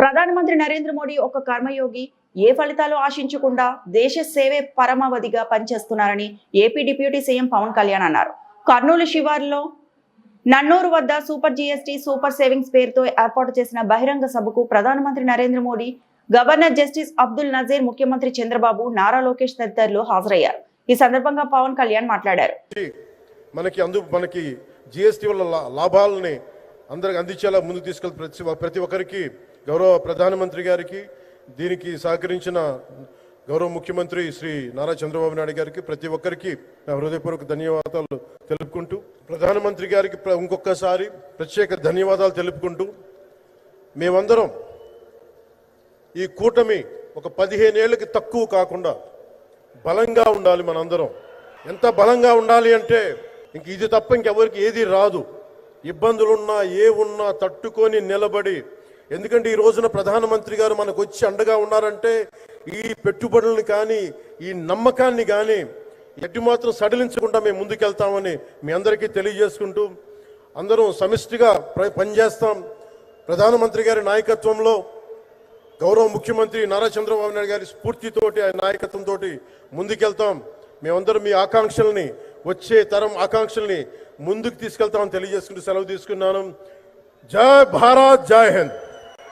ప్రధానమంత్రి నరేంద్ర మోడీ ఒక కర్మయోగి. ఏ ఫలితాలు ఆశించకుండా దేశ సేవే పరమావధిగా పనిచేస్తున్నారని AP deputy CM Pawan Kalyan అన్నారు. కర్నూలు శివార్లో నన్నూరు వద్ద సూపర్ జీఎస్టీ సూపర్ సేవింగ్స్ పేరుతో ఏర్పాటు చేసిన బహిరంగ సభకు ప్రధానమంత్రి నరేంద్ర మోడీ గవర్నర్ జస్టిస్ అబ్దుల్ నజీర్ ముఖ్యమంత్రి చంద్రబాబు నారా లోకేష్ తదితరులు హాజరయ్యారు. ఈ సందర్భంగా పవన్ కళ్యాణ్ మాట్లాడారు. మనకి అందు మనకి జిఎస్టీ వల్ల లాభాలని అందరికి అందించేలా ముందుకు తీసుకెళ్తే ప్రతి ప్రతి ఒక్కరికి గౌరవ ప్రధానమంత్రి గారికి దీనికి సహకరించిన గౌరవ ముఖ్యమంత్రి శ్రీ నారా చంద్రబాబు నాయుడు గారికి ప్రతి ఒక్కరికి నా హృదయపూర్వక ధన్యవాదాలు తెలుపుకుంటూ ప్రధానమంత్రి గారికి ప్ర- ఇంకొకసారి ప్రత్యేక ధన్యవాదాలు తెలుపుకుంటూ మేమందరం ఈ కూటమి ఒక పదిహేనేళ్ళకి తక్కువ కాకుండా బలంగా ఉండాలి మనందరం. ఎంత బలంగా ఉండాలి అంటే ఇంక ఇది తప్ప ఇంకెవరికి ఏది రాదు. ఇబ్బందులున్నా ఏ ఉన్నా తట్టుకొని నిలబడి. ఎందుకంటే ఈ రోజున ప్రధానమంత్రి గారు మనకు వచ్చి అండగా ఉన్నారంటే ఈ పెట్టుబడుల్ని కానీ ఈ నమ్మకాన్ని కానీ ఎట్టి మాత్రం సడలించకుండా మేము ముందుకెళ్తామని మీ అందరికీ తెలియజేసుకుంటూ అందరం సమిష్టిగా ప్ర- పనిచేస్తాం. ప్రధానమంత్రి గారి నాయకత్వంలో గౌరవ ముఖ్యమంత్రి నారా చంద్రబాబు నాయుడు గారి స్ఫూర్తితోటి ఆయన నాయకత్వంతో ముందుకెళ్తాం. మేమందరం మీ ఆకాంక్షల్ని వచ్చే తరం ఆకాంక్షల్ని ముందుకు తీసుకెళ్తామని తెలియజేసుకుంటూ సెలవు తీసుకున్నాను. జై భారత్ జై హింద్.